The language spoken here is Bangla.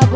যাব